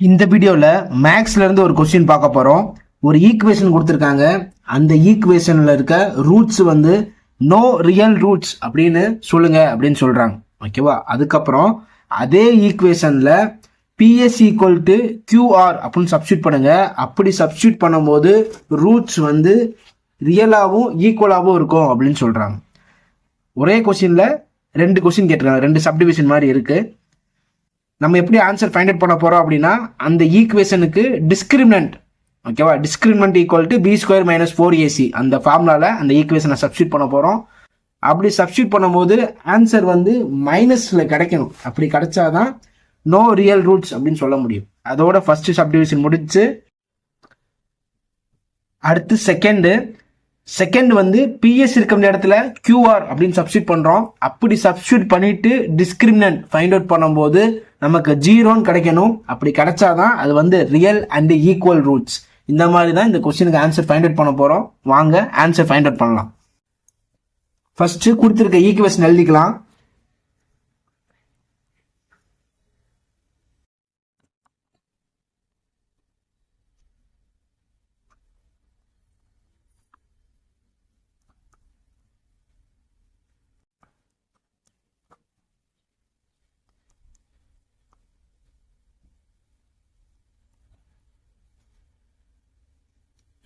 இந்த வீடியோவில் மேக்ஸ்லேருந்து ஒரு கொஸ்டின் பார்க்க போகிறோம் ஒரு ஈக்குவேஷன் கொடுத்துருக்காங்க. அந்த ஈக்குவேஷனில் இருக்க ரூட்ஸ் வந்து நோ ரியல் ரூட்ஸ் அப்படின்னு சொல்லுங்க அப்படின்னு சொல்கிறாங்க ஓகேவா அதுக்கப்புறம் அதே ஈக்குவேஷனில் பிஎஸ் ஈக்குவல் டு கியூஆர் அப்படின்னு சப்ஸ்டியூட் பண்ணுங்க. அப்படி சப்ஸ்டியூட் பண்ணும்போது ரூட்ஸ் வந்து ரியலாகவும் ஈக்குவலாகவும் இருக்கும் அப்படின்னு சொல்கிறாங்க ஒரே கொஸ்டினில் ரெண்டு கொஸ்டின் கேட்டிருக்காங்க. ரெண்டு சப்டிவிஷன் மாதிரி இருக்குது நம்ம எப்படி ஆன்சர் ஃபைண்ட் அவுட் பண்ண போகிறோம் அப்படின்னா அந்த ஈக்குவேஷனுக்கு டிஸ்கிரிமினன்ட் ஓகேவா discriminant equal to B square minus four AC அந்த ஃபார்முலாவில் அந்த ஈக்குவேஷனை சப்ஸ்டியூட் பண்ண போகிறோம் அப்படி சப்ஸ்டியூட் பண்ணும்போது ஆன்சர் வந்து மைனஸில் கிடைக்கணும். அப்படி கிடைச்சாதான் நோ ரியல் ரூட்ஸ் அப்படின்னு சொல்ல முடியும். அதோட ஃபர்ஸ்ட் சப்டிவிஷன் முடிச்சு அடுத்து செகண்டு செகண்ட் வந்து பிஎஸ் இருக்க இடத்துல கியூஆர் அப்படின்னு சப்ஸ்டியூட் பண்ணுறோம் அப்படி சப்ஸ்டியூட் பண்ணிட்டு டிஸ்கிரிமினன்ட் ஃபைண்ட் அவுட் பண்ணும்போது நமக்கு ஜீரோன்னு கிடைக்கணும். அப்படி கிடைச்சாதான் அது வந்து ரியல் அண்ட் ஈக்குவல் ரூட்ஸ் இந்த மாதிரி தான் இந்த கொஸ்டினுக்கு ஆன்சர் ஃபைண்ட் அவுட் பண்ண போகிறோம் வாங்க ஆன்சர் ஃபைண்ட் அவுட் பண்ணலாம். ஃபர்ஸ்ட் கொடுத்துருக்க ஈக்குவேஷன் எழுதிக்கலாம்.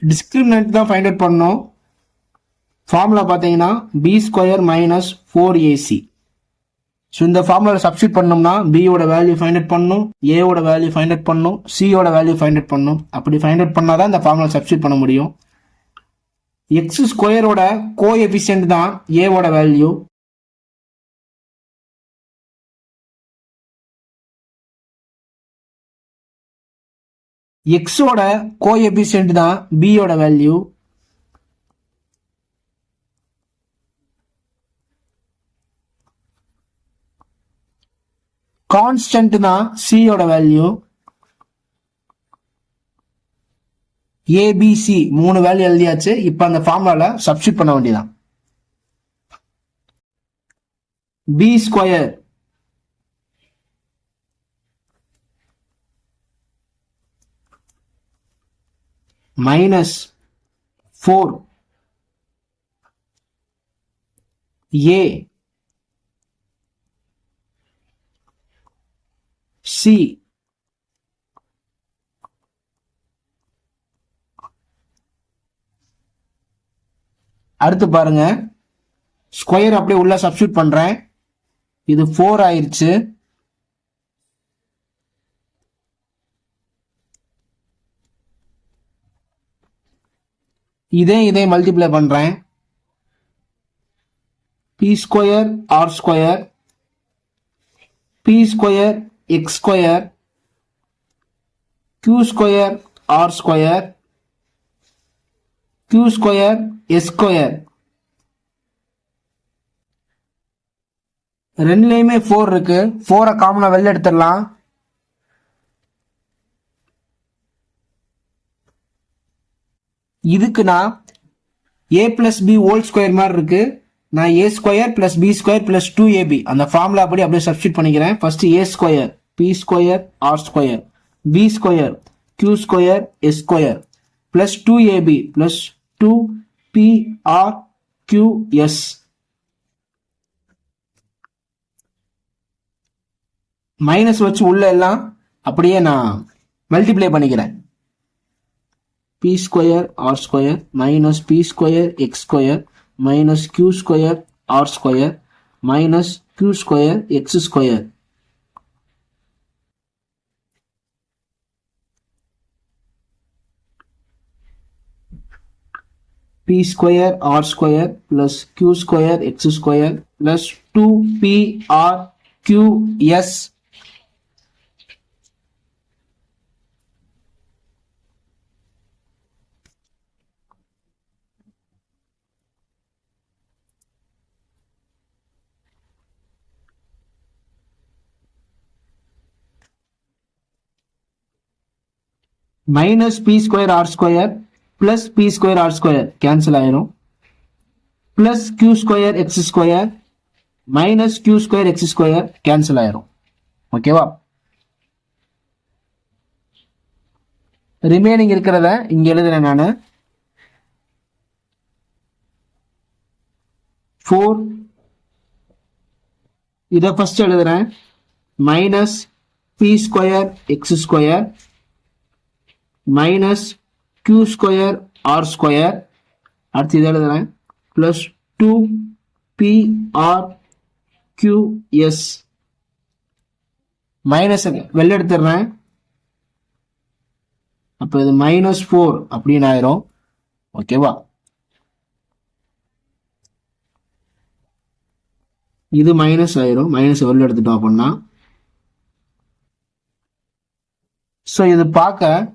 டிஸ்கிரிமினன்ட் தான் ஃபைண்ட் அவுட் பண்ணோம். ஃபார்முலா பார்த்தீங்கன்னா B square minus four AC so இந்த ஃபார்முலா சப்ஸ்டியூட் பண்ணோம்னா பியோட வேல்யூ ஃபைண்ட் அவுட் பண்ணணும் ஏவோட வேல்யூ ஃபைண்ட் அவுட் பண்ணணும் சியோட வேல்யூ ஃபைண்ட் அவுட் பண்ணணும் அப்படி ஃபைண்ட் அவுட் பண்ணால் தான் இந்த ஃபார்முலா சப்ஸ்டியூட் பண்ண முடியும். எக்ஸ் ஸ்கொயரோட கோ எஃபிஷியன்ட் தான் ஏவோட வேல்யூ எக்ஸோட கோஎபிஷியன்ட் தான் பியோட வேல்யூ கான்ஸ்டன்ட் தான் சியோட வேல்யூ ஏபிசி மூணு வேல்யூ எழுதியாச்சு. இப்போ அந்த ஃபார்முலால சப்ஸ்டியூட் பண்ண வேண்டியதான் B square minus four A C அடுத்து பாருங்க. ஸ்கொயர் அப்படியே உள்ள சப்ஸ்டியூட் பண்றேன். இது ஃபோர் ஆயிடுச்சு இதே இதே மல்டிப்ளை பண்றேன். P square R square P square X square Q square R square Q square S square ரெண்டுலேயுமே ஃபோர் இருக்கு. ஃபோரை காமனாக வெளில எடுத்துடலாம். இதுக்கு நான் A plus B whole square மாதிரி இருக்கு. நான் A square plus B square plus two AB அந்த ஃபார்முலா படி அப்படியே சப்ஸ்டியூட் பண்ணிக்கிறேன். First A square P square R square P square Q square S square plus two AB plus two P R Q S minus வச்சு உள்ள எல்லாம் அப்படியே நான் multiply பண்ணிக்கிறேன். P square r square minus p square x square minus q square r square minus q square x square. p square r square plus q square x square plus 2p r q s minus P square R square plus P square R square cancel ஆயிரும். Plus Q square X square minus Q square X square cancel ஆயிரும். ஓகேவா remaining இருக்கிறத இங்க எழுதுறேன் நான். Four இதை first எழுதுறேன். Minus P square X square minus Q square R square அடுத்து இதை எழுதுறேன். Plus two P R QS minus வெளில எடுத்துடுறேன். அப்போ இது மைனஸ் ஃபோர் அப்படின்னு ஆயிரும். ஓகேவா இது மைனஸ் ஆயிரும். மைனஸ் வெளில எடுத்துட்டோம் அப்படின்னா. ஸோ இது பார்க்க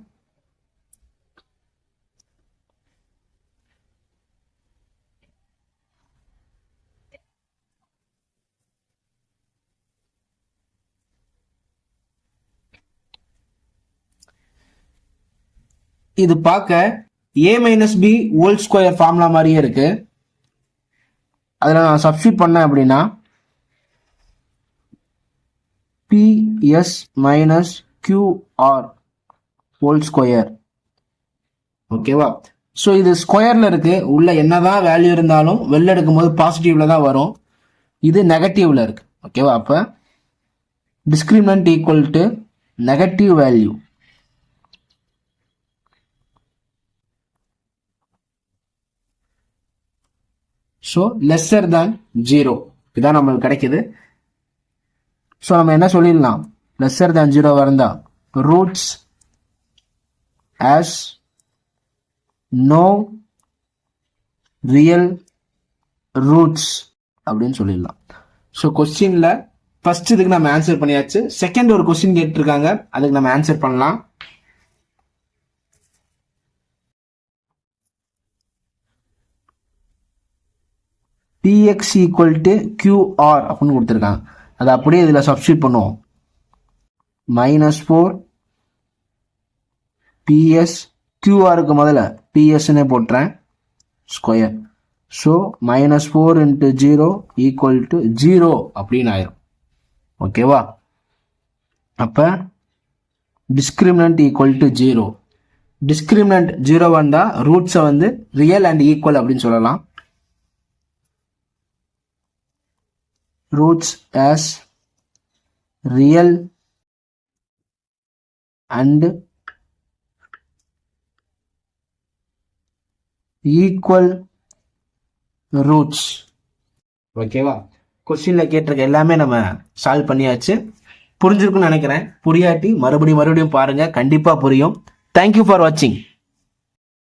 இது பார்க்க A minus B whole square formula மாதிரியே இருக்கு. அதில் நான் சப்ஸ்டியூட் பண்ணேன் அப்படின்னா PS minus QR whole square ஓகேவா ஸோ இது ஸ்கொயரில் இருக்கு. உள்ள என்னதான் வேல்யூ இருந்தாலும் வெளில எடுக்கும்போது பாசிட்டிவ்ல தான் வரும். இது நெகட்டிவ்ல இருக்கு. ஓகேவா அப்போ discriminant equal to negative value so lesser than zero இதுதான் நம்மளுக்கு கிடைக்கிது. ஸோ நம்ம என்ன சொல்லிடலாம்? லெஸ்ஸர் தேன் ஜீரோ இருந்தா roots has no real roots அப்படின்னு சொல்லிடலாம். ஸோ கொஸ்டின்ல ஃபர்ஸ்ட் இதுக்கு நம்ம ஆன்சர் பண்ணியாச்சு. செகண்ட் ஒரு கொஸ்டின் கேட்டிருக்காங்க. அதுக்கு நம்ம ஆன்சர் பண்ணலாம். பிஎக்ஸ் ஈக்குவல் டு கியூஆர் அப்படின்னு கொடுத்துருக்காங்க. அதை அப்படியே இதில் சப்ஸ்டியூட் பண்ணுவோம். மைனஸ் ஃபோர் பிஎஸ் கியூஆருக்கு முதல்ல பிஎஸ்ன்னு போட்டுறேன். Square so minus four into zero equal to zero அப்படின்னு ஆயிரும். ஓகேவா அப்போ discriminant equal to zero discriminant zero வந்தால் ரூட்ஸை வந்து ரியல் அண்ட் ஈக்குவல் அப்படின்னு சொல்லலாம். Roots as real and equal roots. ஓகேவா கொஸ்டின்ல கேட்டிருக்க எல்லாமே நம்ம சால்வ் பண்ணியாச்சு. புரிஞ்சிருக்குன்னு நினைக்கிறேன். புரியாட்டி மறுபடியும் மறுபடியும் பாருங்க. கண்டிப்பா புரியும். தேங்க்யூ ஃபார் வாட்சிங்